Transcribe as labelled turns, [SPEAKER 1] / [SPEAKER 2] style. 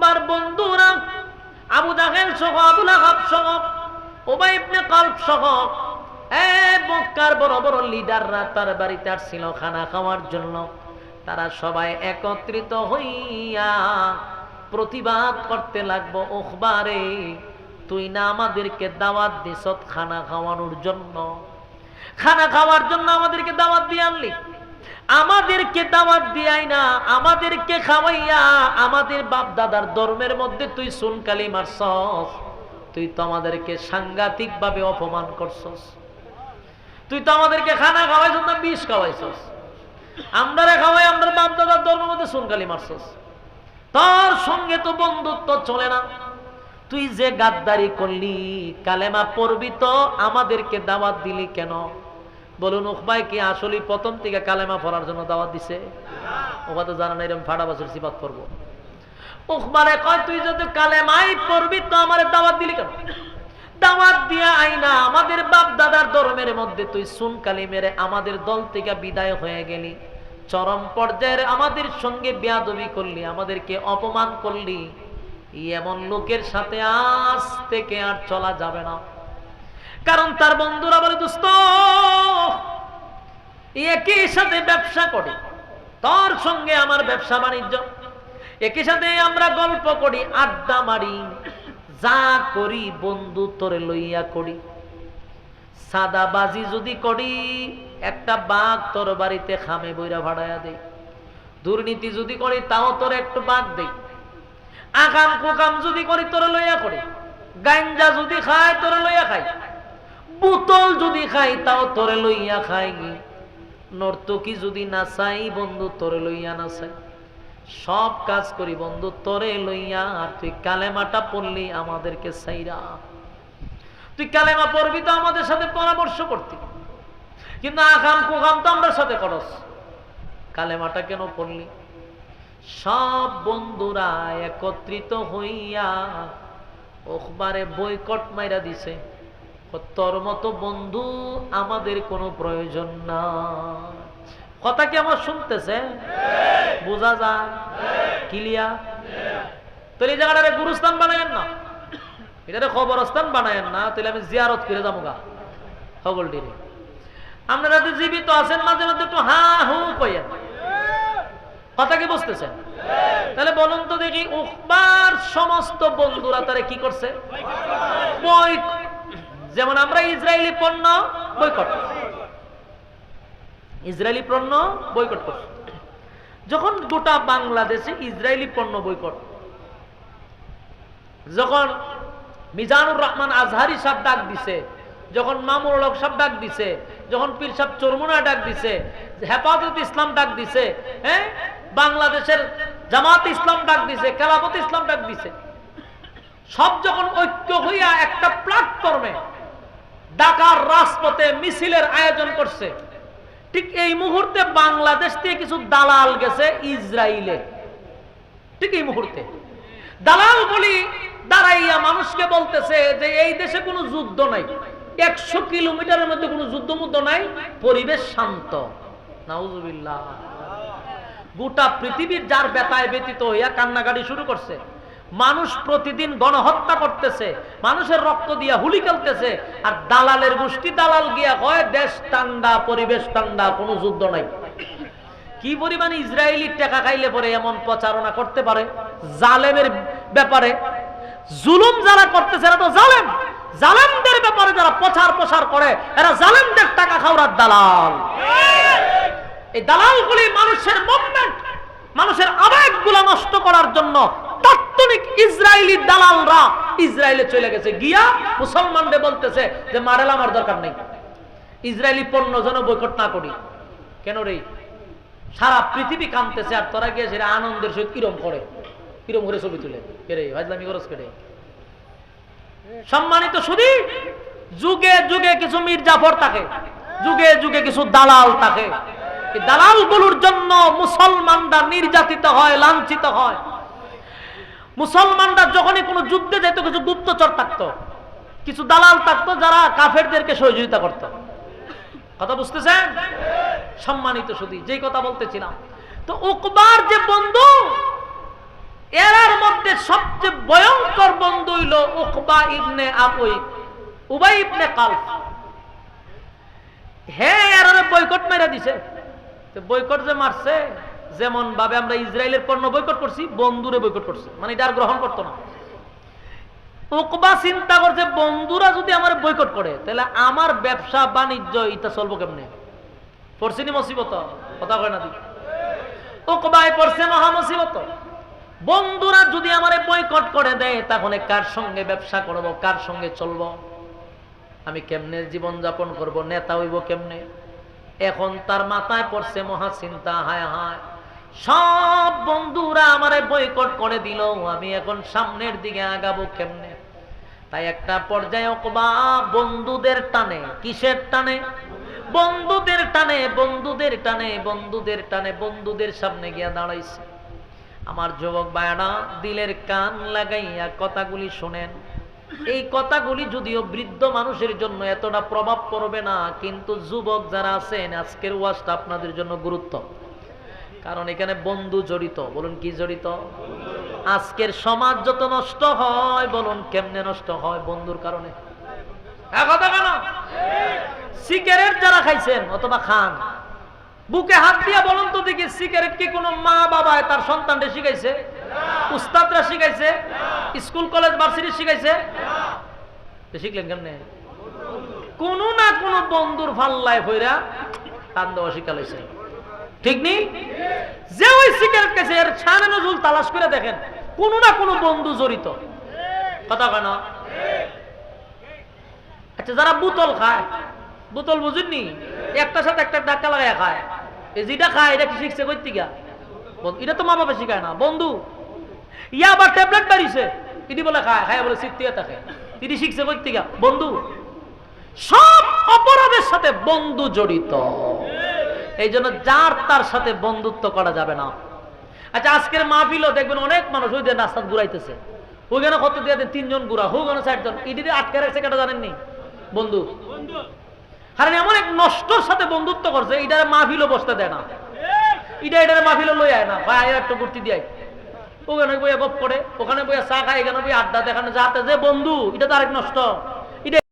[SPEAKER 1] উকবার বন্ধুরা, আবু জাহেল সহ, আবুল আহাব সহ ওবাই ইবনে কালব সহ মক্কার বড় বড় লিডাররা তার বাড়িতে আসছিল খানা খাওয়ার জন্য। তারা সবাই একত্রিত হইয়া প্রতিবাদ করতে লাগবো ওখবারে তুই না আমাদেরকে দাওয়াত দিছত খানা খাওয়ানোর জন্য। খানা খাওয়ার জন্য আমাদেরকে দাওয়াত দিয়ে আনলি। আমাদেরকে দাওয়াত দিয়াই না, আমাদেরকে খাওয়াইয়া, আমাদের বাপ দাদার ধর্মের মধ্যে তুই সুনকালি মারছস। তুই তো আমাদেরকে সাংঘাতিক ভাবে অপমান করছস। তুই তো আমাদেরকে খানা খাওয়াইছস না বিষ খাওয়াইছস। আমরা খাওয়াই আমরা বাপ দাদার ধর্মের মধ্যে সুনকালি মারছস। তোর সঙ্গে তো বন্ধুত্ব চলে না। তুই যে গাদ্দারি করলি, কালেমা পড়বি তো আমাদেরকে দাওয়াত দিলি কেন? বলুন উকবাই কি আসলে প্রথম থেকে কালেমা পড়ার জন্য দাওয়াত দিছে? ওবা তো জানা না এরকম ফাটা বছর সিবাত করব। উকবারে কয়, তুই যদি কালেমাই পড়বি, তো আমার দাওয়াত দিলি কেন? দাওয়াত দিয়া আইনা, আমাদের বাপ দাদার ধর্মের মধ্যে তুই সুন কালি মেরে আমাদের দল থেকে বিদায় হয়ে গেলি। চরম পর্যায়ের আমাদের সঙ্গে বেয়াদবি করলি, আমাদেরকে অপমান করলি। এমন লোকের সাথে আজ থেকে আর চলা যাবে না। কারণ তার বন্ধুরা বলে, দোস্ত, একই সাথে ব্যবসা করে। তোর সঙ্গে আমার ব্যবসা বাণিজ্য। একই সাথে আমরা গল্প করি, আড্ডা মারি। যা করি বন্ধু তোরে লইয়া করি। সাদাবাজি যদি করি, একটা বাঘ তোর বাড়িতে খামে বইরা ভাড়াইয়া দেই দুর্নীতি যদি করি, তাও তোর একটু বাঘ দেই আকাম কুকাম যদি করি, তোর লইয়া করি। গাঞ্জা যদি খায়, তোর লইয়া খাই বোতল যদি খাই, তাও তোরে লইয়া খাই নর্তকি যদি নাচাই বন্ধু তোরে লইয়া নাচাই সব কাজ করি, বন্ধু তোরে লইয়া। আর তুই কালেমাটা পড়লি আমাদেরকে সাইরা তুই কালেমা পড়বি তো আমাদের সাথে পরামর্শ করতি। কিন্তু আকাম কুকাম তো আমরা সাথে করস। কালেমাটা কেন পড়লি? সব বন্ধুরা একত্রিত হইয়া ওখবারে বইকট মাইরা দিছে। তোর মতো বন্ধু আমাদের কোনো প্রয়োজন না। কথা কি আমার শুনতেছে? বোঝা যায়? কিলিয়া তাহলে এই জায়গাটারে গুরুস্থান বানায়েন না। এটারে খবরস্থান বানায়েন না, তাহলে আমি জিয়ারত করে যাব গা। সকল হগলটিরে আপনারা তো জীবিত আছেন, মাঝে মধ্যে একটু হা, হু কইয়েন। কথা কি বুঝতেছেন? তাহলে বলুন তো দেখি উকবার সমস্ত বন্ধুরা তারা কি করছে? বই যেমন আমরা ইসরায়েলি পণ্য বয়কট ইসরায়েলি পণ্য বয়কট করছে। যখন গোটা বাংলাদেশে ইসরায়েলি পণ্য বয়কট যখন মিজানুর রহমান আজহারি সাহ ডাক দিছে, যখন মামুর হক সাহ ডাক দিছে, যখন পীর সাহ চরমুনা ডাক দিছে, হেফাজত ইসলাম ডাক দিছে হ্যাঁ? বাংলাদেশের জামাত ইসলাম ডাক দিছে, খেলাফত ইসলাম ডাক দিছে। সব যখন ঐক্য হইয়া একটা প্ল্যাটফর্মে ঢাকার রাজপথে মিছিলের আয়োজন করছে। ঠিক এই মুহূর্তে বাংলাদেশ থেকে কিছু দালাল গেছে ইসরায়েলে ঠিক এই মুহূর্তে। দালাল বলি, দাঁড়াইয়া মানুষকে বলতেছে যে এই দেশে কোনো যুদ্ধ নাই। একশো কিলোমিটারের মধ্যে কোনো যুদ্ধ মুদ্ধ নাই, পরিবেশ শান্ত। নাউজুবিল্লাহ। গোটা পৃথিবীর যার বেতায় ব্যতীত হইয়া কান্নাকাটি শুরু করছে। মানুষ প্রতিদিন গণহত্যা করতেছে, মানুষের রক্ত দিয়া হুলি খেলতেছে, আর দালালের গোষ্ঠী দালাল গিয়া কয়, দেশ ঠান্ডা, পরিবেশ ঠান্ডা, কোনো যুদ্ধ নাই। কি পরিমাণে ইসরায়েলি টাকা খাইলে পরে এমন প্রচারণা করতে পারে? জালেমের ব্যাপারে। জুলুম যারা করতেছে, এরা তো জালেম। জালেমদের ব্যাপারে যারা প্রচার প্রসার করে, এরা জালেমদের টাকা খাওয়ার দালাল। এই দালালগুলি মানুষের মুভমেন্ট মানুষের আবেগগুলো নষ্ট করার জন্য তাৎক্ষণিক ইসরায়েলি দালালরা ইসরায়েলে চলে গেছে। গিয়া মুসলমানদের বলতেছে যে, মারেল আমার দরকার নেই। ইসরায়েলি পণ্য যেন বৈকট না করি। কেন রে? সারা পৃথিবী কামতেছে আর তোরা গিয়ে সেটা আনন্দের সহিত কিরম করে? কিরম করে ছবি তুলে? কেরে ভাজলামি করস কেটে সম্মানিত শুধু যুগে যুগে কিছু মীর জাফর থাকে, যুগে যুগে কিছু দালাল থাকে। এই দালালগুলোর জন্য মুসলমানরা নির্যাতিত হয়, লাঞ্ছিত হয়। মুসলমানরা যখনই কোনো যুদ্ধে যেত কিছু গুপ্তচর থাকতো, কিছু দালাল থাকতো যারা কাফেরদেরকে সহযোগিতা করত। কথা বুঝতেছেন? সম্মানিত শুধু যেই কথা বলতেছিলাম। তো উকবার যে বন্ধু, এরার মধ্যে সবচেয়ে ভয়ঙ্কর বন্ধু হইল উকবা ইবনে আবুই উবাই ইবনে কালফ। হ্যাঁ আর বয়কট মেরা দিছে। বয়কট যে মারছে যেমন ভাবে আমরা ইসরায়েলের পণ্য বয়কট করছি, বন্ধুরে বয়কট করছি। মানে এটা আর গ্রহণ করতো না। চিন্তা করছে, বন্ধুরা যদি আমার বয়কট করে, তাহলে আমার ব্যবসা বাণিজ্য এটা চলবো কেমনে? মুসিবত? কথা কয় না পড়ছে বন্ধুরা যদি আমারে বয়কট করে দেয়, তাহলে কার সঙ্গে ব্যবসা করব, কার সঙ্গে চলবো? আমি কেমনে জীবন যাপন করব, নেতা হইব কেমনে? এখন তার মাথায় পড়ছে মহা চিন্তা, হায় হায়। সব বন্ধুরা আমারে বয়কট করে দিল, আমি এখন সামনের দিকে আগাবো কেমনে? তাই একটা পর্যায়ে অকবা বন্ধুদের টানে, কিসের টানে? বন্ধুদের টানে বন্ধুদের টানে বন্ধুদের টানে, বন্ধুদের সামনে গিয়া দাঁড়াইছে। আমার যুবক বায়না দিলের কান লাগাইয়া কথাগুলি শোনেন। এই কথাগুলি যদিও বৃদ্ধ মানুষের জন্য এতটা প্রভাব পড়বে না, কিন্তু যুবক যারা আছেন, আজকের ওয়াজটা আপনাদের জন্য গুরুত্ব। কারণ এখানে বন্ধু জড়িত। বলুন কি জড়িত? আজকের সমাজ যত নষ্ট হয়, বলুন কেমনে নষ্ট হয় বন্ধুর কারণে। হ্যাঁ কথা কেন? সিগারেট যারা খাইছেন, অথবা খান, বুকে হাত দিয়া বলুন তো দেখি সিগারেট কি কোনো মা বাবায় তার সন্তানকে শিখাইছে? উস্তাদরা শিখাইছে? স্কুল, কলেজ, ভার্সিটি শিখাইছে? শিখলেন কেমনে? কোনো না কোনো বন্ধুর ফাল্লায় হইরা টান দেওয়া শিখালাইছে ঠিক নেই যে ওই সিগারেট খাইছে, এর ছানে নজুল তালাশ করে দেখেন, কোনো না কোনো বন্ধু জড়িত। কথা কেন আচ্ছা যারা বোতল খায়, বোতল বুঝুননি? একটার সাথে একটা ধাক্কা লাগায় খায়। এই যেটা খায়, এটা কি শিখছে কই থেকে এটা তো মা বাবা শিখায় না। বন্ধু, ইয়া আবার ট্যাবলেট বাড়িছে। ইনি বলে, খায় খায় বলে সিদ্ধিয়া থাকে। তিনি শিখছে কই থেকে বন্ধু, সব অপরাধের সাথে বন্ধু জড়িত। এই জন্য যার তার সাথে বন্ধুত্ব করা যাবে না। আচ্ছা আজকের মাহফিলও দেখবেন অনেক মানুষ ওই যে রাস্তা ঘুরাইতেছে ওইখানে কত দিয়ে তিনজন ঘুরা ওখানে চারজন। ইডিতে আটকে রাখছে কেটা জানেননি? বন্ধু। কারণ এমন এক নষ্টর সাথে বন্ধুত্ব করছে এটার মাহফিলও বসতে দেয় না। এটা এটার মাহফিলও লই আয় না। ভাই একটু ঘুরতে দিয়ে ওখানে বইয়া গপ করে, ওখানে বইয়া চা খায়, এখানে বইয়া আড্ডা দেখানো যাতে যে বন্ধু, এটা তো আরেক নষ্ট।